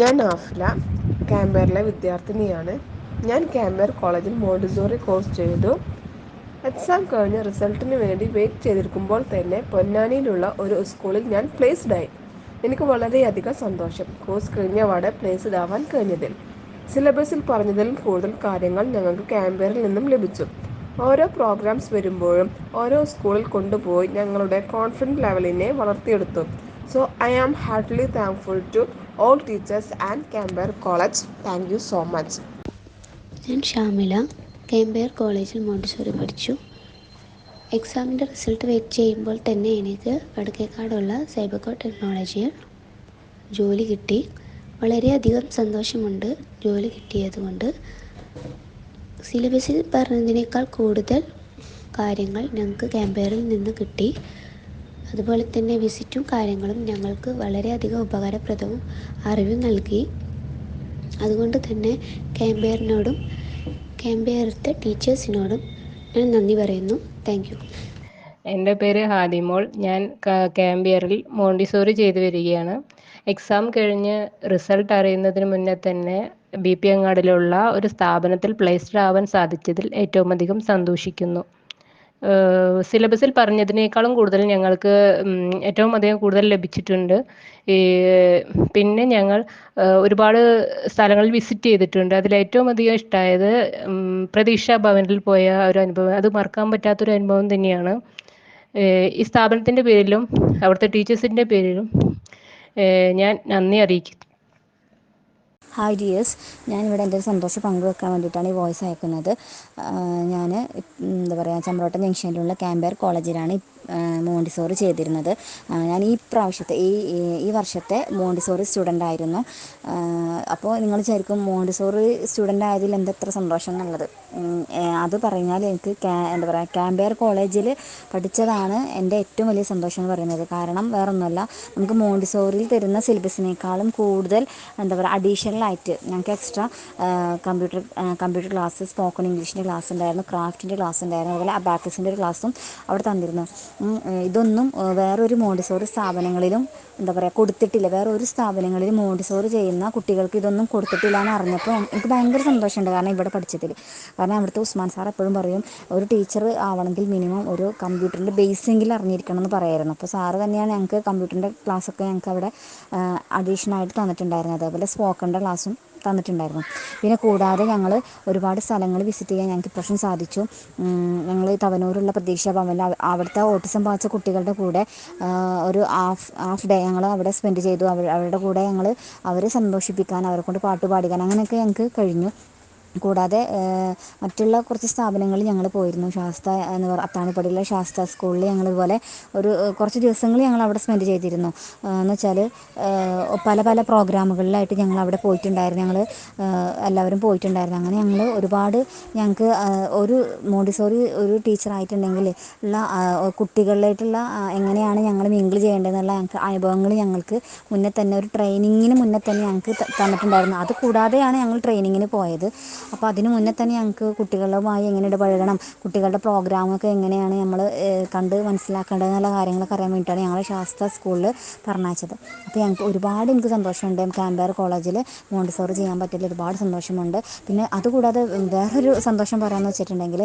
ഞാൻ ആഫ്ല ക്യാമ്പറിലെ വിദ്യാർത്ഥിനിയാണ്. ഞാൻ ക്യാമ്പർ കോളേജിൽ മോണ്ടിസോറി കോഴ്സ് ചെയ്തു. എക്സാം കഴിഞ്ഞ് റിസൾട്ടിന് വേണ്ടി വെയിറ്റ് ചെയ്തിരിക്കുമ്പോൾ തന്നെ പൊന്നാനിയിലുള്ള ഒരു സ്കൂളിൽ ഞാൻ പ്ലേസ്ഡ് ആയി. എനിക്ക് വളരെയധികം സന്തോഷം. കോഴ്സ് കഴിഞ്ഞപാടെ പ്ലേസ്ഡ് ആവാൻ കഴിഞ്ഞതിൽ. സിലബസിൽ പറഞ്ഞതിലും കൂടുതൽ കാര്യങ്ങൾ ഞങ്ങൾക്ക് ക്യാമ്പറിൽ നിന്നും ലഭിച്ചു. ഓരോ പ്രോഗ്രാംസ് വരുമ്പോഴും ഓരോ സ്കൂളിൽ കൊണ്ടുപോയി ഞങ്ങളുടെ കോൺഫിഡൻസ് ലെവലിനെ വളർത്തിയെടുത്തു. So I am heartily thankful to all teachers and Kampayar college thank you so much ഞാൻ ഷാമില കേമ്പയർ കോളേജിൽ മോണ്ടിസോറി പഠിച്ചു. എക്സാമിന്റെ റിസൾട്ട് വെയിറ്റ് ചെയ്യുമ്പോൾ തന്നെ എനിക്ക് വടക്കേക്കാടുള്ള സൈബർകോ ടെക്നോളജിയിൽ ജോലി കിട്ടി. വളരെയധികം സന്തോഷമുണ്ട് ജോലി കിട്ടിയതുകൊണ്ട് സിലബസിൽ പറഞ്ഞതിനേക്കാൾ കൂടുതൽ കാര്യങ്ങൾ ഞങ്ങൾക്ക് ക്യാമ്പയറിൽ നിന്ന് കിട്ടി. അതുപോലെ തന്നെ വിസിറ്റും കാര്യങ്ങളും ഞങ്ങൾക്ക് വളരെയധികം ഉപകാരപ്രദവും അറിവും നൽകി. അതുകൊണ്ട് തന്നെ ക്യാമ്പയറിനോടും ക്യാമ്പയറത്തെ ടീച്ചേഴ്സിനോടും ഞാൻ നന്ദി പറയുന്നു. Thank you. എന്റെ പേര് ഹാദിമോൾ. ഞാൻ ക്യാമ്പിയറിൽ മോണ്ടിസോറി ചെയ്തു വരികയാണ്. എക്സാം കഴിഞ്ഞ് റിസൾട്ട് അറിയുന്നതിന് മുന്നേ തന്നെ ബി പി അങ്ങാടിലുള്ള ഒരു സ്ഥാപനത്തിൽ പ്ലേസ്ഡ് ആവാൻ സാധിച്ചതിൽ ഏറ്റവും അധികം സന്തോഷിക്കുന്നു. സിലബസിൽ പറഞ്ഞതിനേക്കാളും കൂടുതൽ ഞങ്ങൾക്ക് ഏറ്റവും അധികം കൂടുതൽ ലഭിച്ചിട്ടുണ്ട്. പിന്നെ ഞങ്ങൾ ഒരുപാട് സ്ഥലങ്ങൾ വിസിറ്റ് ചെയ്തിട്ടുണ്ട്. അതിൽ ഏറ്റവും അധികം ഇഷ്ടമായത് പ്രതീക്ഷ ഭവനിൽ പോയ ഒരു അനുഭവം. അത് മറക്കാൻ പറ്റാത്തൊരു അനുഭവം തന്നെയാണ്. ഈ സ്ഥാപനത്തിന്റെ പേരിലും അവിടുത്തെ ടീച്ചേഴ്സിന്റെ പേരിലും ഞാൻ നന്ദി അറിയിക്കുന്നു. ഹായ് ഡിയേഴ്സ് ഞാനിവിടെ എന്റെ ഒരു സന്തോഷം പങ്കുവെക്കാൻ വേണ്ടിയിട്ടാണ് ഈ വോയിസ് അയക്കുന്നത്. ഞാൻ എന്താ പറയുക ചമ്പ്രോട്ടം ജംഗ്ഷനിലുള്ള ക്യാമ്പയർ കോളേജിലാണ് മോണ്ടിസോറി ചെയ്തിരുന്നത്. ഞാൻ ഈ പ്രാവശ്യത്തെ ഈ ഈ വർഷത്തെ മോണ്ടിസോറി സ്റ്റുഡന്റ് ആയിരുന്നു. അപ്പോൾ നിങ്ങൾ വിചാരിക്കും മോണ്ടിസോറി സ്റ്റുഡന്റ് ആയതിൽ എന്തെത്ര സന്തോഷം എന്നുള്ളത്? അത് പറഞ്ഞാൽ എനിക്ക് എന്താ പറയുക ക്യാമ്പയർ കോളേജിൽ പഠിച്ചതാണ് എന്റെ ഏറ്റവും വലിയ സന്തോഷം എന്ന് പറയുന്നത്. കാരണം വേറൊന്നുമല്ല നമുക്ക് മോണ്ടിസോറിയിൽ തരുന്ന സിലബസിനേക്കാളും കൂടുതൽ എന്താ പറയുക അഡീഷണൽ ആയിട്ട് ഞങ്ങൾക്ക് extra computer computer class spoken ഇംഗ്ലീഷിന്റെ class ഉണ്ടായിരുന്നു ക്രാഫ്റ്റിന്റെ ക്ലാസ് ഉണ്ടായിരുന്നു അതുപോലെ അബാക്കസിന്റെ ഒരു ക്ലാസ്സും അവിടെ തന്നിരുന്നു. ഇതൊന്നും വേറൊരു മോണ്ടിസോറി സ്ഥാപനങ്ങളിലും എന്താ പറയുക കൊടുത്തിട്ടില്ല. വേറെ ഒരു സ്ഥാപനങ്ങളിലും മോണ്ടിസോറി ചെയ്യുന്ന കുട്ടികൾക്ക് ഇതൊന്നും കൊടുത്തിട്ടില്ല എന്ന് അറിഞ്ഞപ്പോൾ എനിക്ക് ഭയങ്കര സന്തോഷമുണ്ട് കാരണം ഇവിടെ പഠിച്ചതിൽ. കാരണം അവിടുത്തെ ഉസ്മാൻ സാർ എപ്പോഴും പറയും ഒരു ടീച്ചർ ആവണമെങ്കിൽ മിനിമം ഒരു കമ്പ്യൂട്ടറിന്റെ ബേസെങ്കിലും അറിഞ്ഞിരിക്കണം എന്ന് പറയായിരുന്നു. അപ്പോൾ സാറ് തന്നെയാണ് ഞങ്ങൾക്ക് കമ്പ്യൂട്ടറിന്റെ ക്ലാസ്സൊക്കെ ഞങ്ങൾക്ക് അവിടെ അഡീഷണലായിട്ട് തന്നിട്ടുണ്ടായിരുന്നത്. അതേപോലെ സ്പോക്കണിന്റെ ക്ലാസ്സും തന്നിട്ടുണ്ടായിരുന്നു. പിന്നെ കൂടാതെ ഞങ്ങൾ ഒരുപാട് സ്ഥലങ്ങൾ വിസിറ്റ് ചെയ്യാൻ ഞങ്ങൾക്ക് ഇപ്രാവശ്യം സാധിച്ചു. ഞങ്ങൾ തവനൂരുള്ള പ്രതീക്ഷ ഭവനിൽ അവിടുത്തെ ഓട്ടിസം ബാധിച്ച കുട്ടികളുടെ കൂടെ ഒരു ഹാഫ് ഹാഫ് ഡേ ഞങ്ങൾ അവിടെ സ്പെൻഡ് ചെയ്തു. അവരുടെ കൂടെ ഞങ്ങൾ അവരെ സന്തോഷിപ്പിക്കാൻ അവരെ കൊണ്ട് പാട്ട് പാടിക്കാൻ അങ്ങനെയൊക്കെ ഞങ്ങൾക്ക് കഴിഞ്ഞു. കൂടാതെ മറ്റുള്ള കുറച്ച് സ്ഥാപനങ്ങളിൽ ഞങ്ങൾ പോയിരുന്നു. ശാസ്ത എന്ന് പറ അത്താണിപ്പടിയിലെ ശാസ്ത സ്കൂളിൽ ഞങ്ങൾ ഇതുപോലെ ഒരു കുറച്ച് ദിവസങ്ങൾ ഞങ്ങൾ അവിടെ സ്പെൻഡ് ചെയ്തിരുന്നു. എന്ന് വെച്ചാൽ പല പല പ്രോഗ്രാമുകളിലായിട്ട് ഞങ്ങൾ അവിടെ പോയിട്ടുണ്ടായിരുന്നു. ഞങ്ങൾ എല്ലാവരും പോയിട്ടുണ്ടായിരുന്നു. അങ്ങനെ ഞങ്ങൾ ഒരുപാട് ഞങ്ങൾക്ക് ഒരു മോണ്ടിസോറി ഒരു ടീച്ചറായിട്ടുണ്ടെങ്കിൽ ഉള്ള കുട്ടികളിലായിട്ടുള്ള എങ്ങനെയാണ് ഞങ്ങൾ മിങ്കിൾ ചെയ്യേണ്ടതെന്നുള്ള ഞങ്ങൾക്ക് അനുഭവങ്ങൾ ഞങ്ങൾക്ക് മുന്നേ തന്നെ ഒരു ട്രെയിനിങ്ങിന് മുന്നേ തന്നെ ഞങ്ങൾക്ക് തന്നിട്ടുണ്ടായിരുന്നു. അത് കൂടാതെയാണ് ഞങ്ങൾ ട്രെയിനിങ്ങിന് പോയത്. അപ്പോൾ അതിന് മുന്നേ തന്നെ ഞങ്ങൾക്ക് കുട്ടികളുമായി എങ്ങനെ ഇടപഴകണം? കുട്ടികളുടെ പ്രോഗ്രാമൊക്കെ എങ്ങനെയാണ് നമ്മൾ കണ്ട് മനസ്സിലാക്കേണ്ടത് എന്നുള്ള കാര്യങ്ങളൊക്കെ അറിയാൻ വേണ്ടിയിട്ടാണ് ഞങ്ങൾ ശാസ്ത്ര സ്കൂളിൽ പറഞ്ഞയച്ചത്. അപ്പോൾ ഞങ്ങൾക്ക് ഒരുപാട് എനിക്ക് സന്തോഷമുണ്ട്. ക്യാമ്പയർ കോളേജിൽ മോണ്ടിസോറി ചെയ്യാൻ പറ്റിയതിൽ ഒരുപാട് സന്തോഷമുണ്ട്. പിന്നെ അതുകൂടാതെ വേറൊരു സന്തോഷം പറയാമെന്ന് വെച്ചിട്ടുണ്ടെങ്കിൽ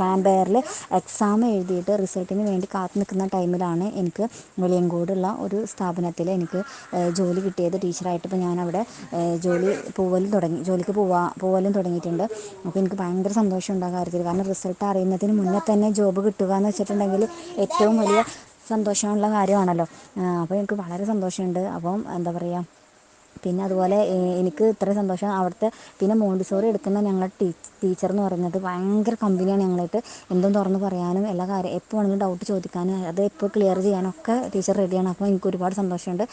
ക്യാമ്പയറിൽ എക്സാം എഴുതിയിട്ട് റിസൾട്ടിന് വേണ്ടി കാത്തു നിൽക്കുന്ന ടൈമിലാണ് എനിക്ക് വെളിയങ്കോടുള്ള ഒരു സ്ഥാപനത്തിൽ എനിക്ക് ജോലി കിട്ടിയത് ടീച്ചറായിട്ട്. ഇപ്പോൾ ഞാനവിടെ ജോലി പോവലും തുടങ്ങി ജോലിക്ക് പോവാ പോവലും തുടങ്ങിയിട്ടുണ്ട് അപ്പോൾ എനിക്ക് ഭയങ്കര സന്തോഷമുണ്ട് ആ കാര്യത്തിൽ. കാരണം റിസൾട്ട് അറിയുന്നതിന് മുന്നേ തന്നെ ജോബ് കിട്ടുക എന്ന് വെച്ചിട്ടുണ്ടെങ്കിൽ ഏറ്റവും വലിയ സന്തോഷമുള്ള കാര്യമാണല്ലോ. അപ്പോൾ എനിക്ക് വളരെ സന്തോഷമുണ്ട്. അപ്പം എന്താ പറയുക പിന്നെ അതുപോലെ എനിക്ക് ഇത്രയും സന്തോഷം. അവിടുത്തെ പിന്നെ മോണ്ടിസോറി എടുക്കുന്ന ഞങ്ങളുടെ ടീ ടീച്ചർ എന്ന് പറയുന്നത് ഭയങ്കര കമ്പനിയാണ് ഞങ്ങളായിട്ട്. എന്തും തുറന്ന് പറയാനും എല്ലാ കാര്യം എപ്പോൾ വേണമെങ്കിലും ഡൗട്ട് ചോദിക്കാനും അത് എപ്പോൾ ക്ലിയർ ചെയ്യാനൊക്കെ ടീച്ചർ റെഡിയാണ് അപ്പോൾ എനിക്ക് ഒരുപാട് സന്തോഷമുണ്ട്.